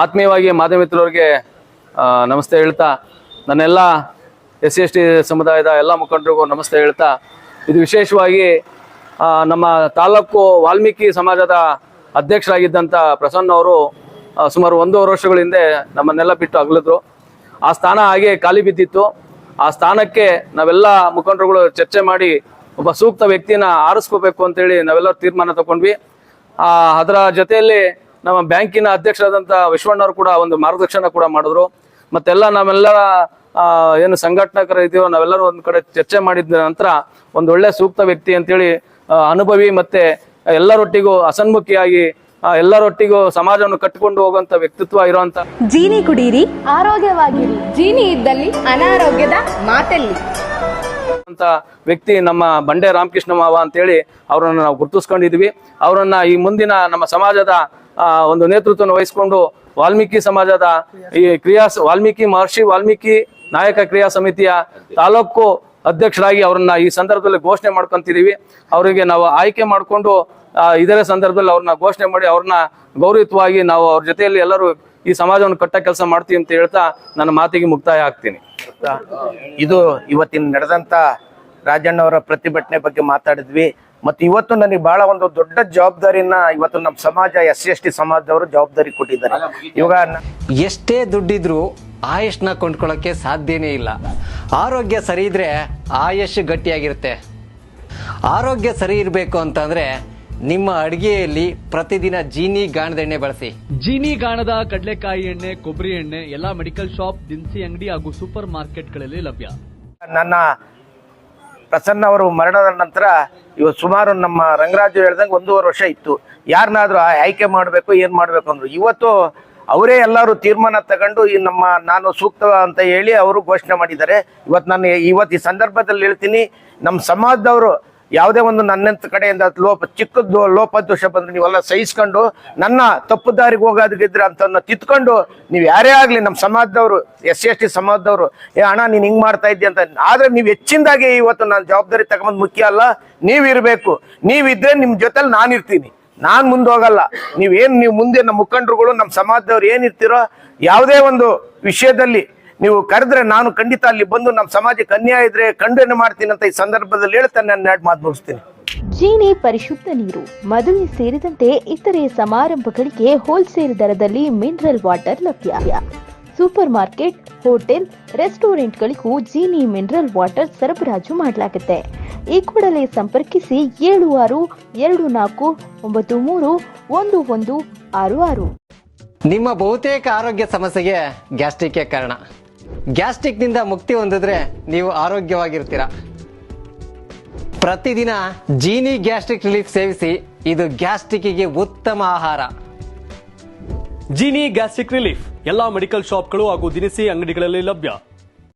ಆತ್ಮೀಯವಾಗಿ ಮಾಧ್ಯಮ ಮಿತ್ರರಿಗೆ ನಮಸ್ತೆ ಹೇಳ್ತಾ, ನನ್ನೆಲ್ಲ ಎಸ್ ಸಿ ಎಸ್ ಟಿ ಸಮುದಾಯದ ಎಲ್ಲ ಮುಖಂಡರಿಗೂ ನಮಸ್ತೆ ಹೇಳ್ತಾ, ಇದು ವಿಶೇಷವಾಗಿ ನಮ್ಮ ತಾಲೂಕು ವಾಲ್ಮೀಕಿ ಸಮಾಜದ ಅಧ್ಯಕ್ಷರಾಗಿದ್ದಂಥ ಪ್ರಸನ್ನ ಅವರು ಸುಮಾರು ಒಂದೂವರೆ ವರ್ಷಗಳ ಹಿಂದೆ ನಮ್ಮನ್ನೆಲ್ಲ ಬಿಟ್ಟು ಅಗಲಿದ್ರು. ಆ ಸ್ಥಾನ ಹಾಗೆ ಖಾಲಿ ಬಿದ್ದಿತ್ತು. ಆ ಸ್ಥಾನಕ್ಕೆ ನಾವೆಲ್ಲ ಮುಖಂಡರುಗಳು ಚರ್ಚೆ ಮಾಡಿ, ಒಬ್ಬ ಸೂಕ್ತ ವ್ಯಕ್ತಿನ ಆರಿಸ್ಕೋಬೇಕು ಅಂತೇಳಿ ನಾವೆಲ್ಲರೂ ತೀರ್ಮಾನ ತಗೊಂಡ್ವಿ. ಅದರ ಜೊತೆಯಲ್ಲಿ ನಮ್ಮ ಬ್ಯಾಂಕಿನ ಅಧ್ಯಕ್ಷರಾದಂಥ ವಿಶ್ವಣ್ಣವರು ಕೂಡ ಒಂದು ಮಾರ್ಗದರ್ಶನ ಕೂಡ ಮಾಡಿದ್ರು. ಮತ್ತೆಲ್ಲ ನಾವೆಲ್ಲ ಏನು ಸಂಘಟನಾಕರ ಇದೆಯೋ ನಾವೆಲ್ಲರೂ ಒಂದು ಕಡೆ ಚರ್ಚೆ ಮಾಡಿದ ನಂತರ ಒಂದು ಒಳ್ಳೆ ಸೂಕ್ತ ವ್ಯಕ್ತಿ ಅಂತೇಳಿ ಅನುಭವಿ ಮತ್ತೆ ಎಲ್ಲರೊಟ್ಟಿಗೂ ಅಸನ್ಮುಖಿಯಾಗಿ ಎಲ್ಲರೊಟ್ಟಿಗೂ ಸಮಾಜವನ್ನು ಕಟ್ಟಿಕೊಂಡು ಹೋಗುವಂತ ವ್ಯಕ್ತಿತ್ವ ಇರುವಂತ ಜೀನಿ ಕುಡೀರಿ, ಆರೋಗ್ಯವಾಗಿರಿ. ಜೀನಿ ಇದ್ದಲ್ಲಿ ಅನಾರೋಗ್ಯದ ಮಾತೆಲ್ಲಿ. ಅಂತ ವ್ಯಕ್ತಿ ನಮ್ಮ ಬಂಡೆ ರಾಮಕೃಷ್ಣ ಮಾವ ಅಂತೇಳಿ ಅವರನ್ನು ನಾವು ಗುರುತಿಸ್ಕೊಂಡಿದ್ವಿ. ಅವರನ್ನ ಈ ಮುಂದಿನ ನಮ್ಮ ಸಮಾಜದ ಒಂದು ನೇತೃತ್ವವನ್ನು ವಹಿಸಿಕೊಂಡು ವಾಲ್ಮೀಕಿ ಸಮಾಜದ ಈ ಕ್ರಿಯಾ ವಾಲ್ಮೀಕಿ ಮಹರ್ಷಿ, ವಾಲ್ಮೀಕಿ ನಾಯಕ ಕ್ರಿಯಾ ಸಮಿತಿಯ ತಾಲೂಕು ಅಧ್ಯಕ್ಷರಾಗಿ ಅವರನ್ನ ಈ ಸಂದರ್ಭದಲ್ಲಿ ಘೋಷಣೆ ಮಾಡ್ಕೊಂತಿದೀವಿ ಅವರಿಗೆ ನಾವು ಆಯ್ಕೆ ಮಾಡಿಕೊಂಡು ಇದರ ಸಂದರ್ಭದಲ್ಲಿ ಅವ್ರನ್ನ ಘೋಷಣೆ ಮಾಡಿ ಅವ್ರನ್ನ ಗೌರವಯುತವಾಗಿ ನಾವು ಅವ್ರ ಜೊತೆಯಲ್ಲಿ ಎಲ್ಲರೂ ಈ ಸಮಾಜವನ್ನು ಕಟ್ಟ ಕೆಲಸ ಮಾಡ್ತೀವಿ ಅಂತ ಹೇಳ್ತಾ ನನ್ನ ಮಾತಿಗೆ ಮುಕ್ತಾಯ ಆಗ್ತೀನಿ. ಇದು ಇವತ್ತಿನ ನಡೆದಂತ ರಾಜಣ್ಣವರ ಪ್ರತಿಭಟನೆ ಬಗ್ಗೆ ಮಾತಾಡಿದ್ವಿ. ಮತ್ತು ಇವತ್ತು ನನಗೆ ಬಹಳ ಒಂದು ದೊಡ್ಡ ಜವಾಬ್ದಾರಿನ ಇವತ್ತು ನಮ್ಮ ಸಮಾಜ ಎಸ್ ಸಿ ಎಸ್ ಟಿ ಸಮಾಜದವರು ಜವಾಬ್ದಾರಿ ಕೊಟ್ಟಿದ್ದಾರೆ. ಇವಾಗ ಎಷ್ಟೇ ದುಡ್ಡಿದ್ರೂ ಆಯುಷ್ನ ಕೊಂಡ್ಕೊಳ್ಳೋಕ್ಕೆ ಸಾಧ್ಯನೇ ಇಲ್ಲ. ಆರೋಗ್ಯ ಸರಿ ಇದ್ರೆ ಆಯುಷ್ ಗಟ್ಟಿಯಾಗಿರುತ್ತೆ. ಆರೋಗ್ಯ ಸರಿ ಇರಬೇಕು ಅಂತಂದ್ರೆ ನಿಮ್ಮ ಅಡಿಗೆಯಲ್ಲಿ ಪ್ರತಿದಿನ ಜೀನಿ ಗಾಣದ ಎಣ್ಣೆ ಬಳಸಿ. ಜೀನಿ ಗಾಣದ ಕಡಲೆಕಾಯಿ ಎಣ್ಣೆ ಕೊಬ್ಬರಿ ಎಣ್ಣೆ ಎಲ್ಲಾ ಮೆಡಿಕಲ್ ಶಾಪ್ ದಿನಸಿ ಅಂಗಡಿ ಹಾಗೂ ಸೂಪರ್ ಮಾರ್ಕೆಟ್ಗಳಲ್ಲಿ ಲಭ್ಯ. ನನ್ನ ಪ್ರಸನ್ನ ಅವರು ಮರಣದ ನಂತರ ಇವತ್ತು ಸುಮಾರು ನಮ್ಮ ರಂಗರಾಜು ಹೇಳ್ದಂಗೆ ಒಂದೂವರೆ ವರ್ಷ ಇತ್ತು. ಯಾರನ್ನಾದ್ರೂ ಆಯ್ಕೆ ಮಾಡಬೇಕು, ಏನು ಮಾಡಬೇಕು ಅಂದ್ರು. ಇವತ್ತು ಅವರೇ ಎಲ್ಲರೂ ತೀರ್ಮಾನ ತಗೊಂಡು ಈ ನಮ್ಮ ನಾನು ಸೂಕ್ತ ಅಂತ ಹೇಳಿ ಅವರು ಘೋಷಣೆ ಮಾಡಿದ್ದಾರೆ. ಇವತ್ತು ನಾನು ಇವತ್ತು ಈ ಸಂದರ್ಭದಲ್ಲಿ ಹೇಳ್ತೀನಿ, ನಮ್ಮ ಸಮಾಜದವರು ಯಾವುದೇ ಒಂದು ನನ್ನಂತ ಕಡೆಯಿಂದ ಲೋಪ ಚಿಕ್ಕದ್ದು ಲೋಪದೋಷ ಬಂದ್ರೆ ನೀವೆಲ್ಲ ಸಹಿಸ್ಕೊಂಡು ನನ್ನ ತಪ್ಪು ದಾರಿಗೆ ಹೋಗೋದಕ್ಕಿದ್ರೆ ಅಂತ ತಿತ್ಕೊಂಡು ನೀವು ಯಾರೇ ಆಗಲಿ ನಮ್ಮ ಸಮಾಜದವರು, ಎಸ್ ಸಿ ಎಸ್ ಟಿ ಸಮಾಜದವರು, ಏ ಅಣ್ಣ, ನೀನು ಹಿಂಗೆ ಮಾಡ್ತಾ ಇದ್ದೀಯ ಅಂತ. ಆದ್ರೆ ನೀವು ಹೆಚ್ಚಿನದಾಗಿ ಇವತ್ತು ನಾನು ಜವಾಬ್ದಾರಿ ತಗೊಂಬಂದು ಮುಖ್ಯ ಅಲ್ಲ ನೀವಿರಬೇಕು ನೀವಿದ್ರೆ ನಿಮ್ಮ ಜೊತೆಲಿ ನಾನು ಇರ್ತೀನಿ. ನಾನು ಮುಂದೆ ಹೋಗಲ್ಲ. ನೀವೇನು, ನೀವು ಮುಂದೆ ನಮ್ಮ ಮುಖಂಡರುಗಳು ನಮ್ಮ ಸಮಾಜದವ್ರು ಏನಿರ್ತೀರೋ ಯಾವುದೇ ಒಂದು ವಿಷಯದಲ್ಲಿ ನೀವು ಕರೆದ್ರೆ ನಾನು ಖಂಡಿತ ಅಲ್ಲಿ ಬಂದು ನಮ್ಮ ಸಮಾಜಕ್ಕೆ ಅನ್ಯಾಯ ಇದ್ರೆ ಖಂಡನೆ ಮಾಡ್ತೀನಿ ಅಂತ ಈ ಸಂದರ್ಭದಲ್ಲಿ ಹೇಳ್ತಾ ನಾನು ನಾಡ್ ಮಾತು ಮುಗಿಸ್ತೀನಿ. ಜೀನಿ ಪರಿಶುದ್ಧ ನೀರು ಮದುವೆ ಸೇರಿದಂತೆ ಇತರೆ ಸಮಾರಂಭಗಳಿಗೆ ಹೋಲ್ಸೇಲ್ ದರದಲ್ಲಿ ಮಿನರಲ್ ವಾಟರ್ ಲಭ್ಯ. ಸೂಪರ್ ಮಾರ್ಕೆಟ್ ಹೋಟೆಲ್ ರೆಸ್ಟೋರೆಂಟ್ಗಳಿಗೂ ಜೀನಿ ಮಿನರಲ್ ವಾಟರ್ ಸರಬರಾಜು ಮಾಡಲಾಗುತ್ತೆ. ಈ ಕೂಡಲೇ ಸಂಪರ್ಕಿಸಿ ಏಳು ಆರು ಎರಡು ನಾಲ್ಕು ಒಂಬತ್ತು ಮೂರು ಒಂದು ಒಂದು ಆರು ಆರು. ನಿಮ್ಮ ಬಹುತೇಕ ಆರೋಗ್ಯ ಸಮಸ್ಯೆಗೆ ಗ್ಯಾಸ್ಟ್ರಿಕ್ ಕಾರಣ. ಗ್ಯಾಸ್ಟ್ರಿಕ್ನಿಂದ ಮುಕ್ತಿ ಹೊಂದಿದ್ರೆ ನೀವು ಆರೋಗ್ಯವಾಗಿರ್ತೀರ. ಪ್ರತಿದಿನ ಜೀನಿ ಗ್ಯಾಸ್ಟ್ರಿಕ್ ರಿಲೀಫ್ ಸೇವಿಸಿ, ಇದು ಗ್ಯಾಸ್ಟ್ರಿಕ್ಕಿಗೆ ಉತ್ತಮ ಆಹಾರ. ಜೀನಿ ಗ್ಯಾಸ್ಟ್ರಿಕ್ ರಿಲೀಫ್, ಎಲ್ಲಾ ಮೆಡಿಕಲ್ ಶಾಪ್ಗಳು ಹಾಗೂ ದಿನಸಿ ಅಂಗಡಿಗಳಲ್ಲಿ ಲಭ್ಯ.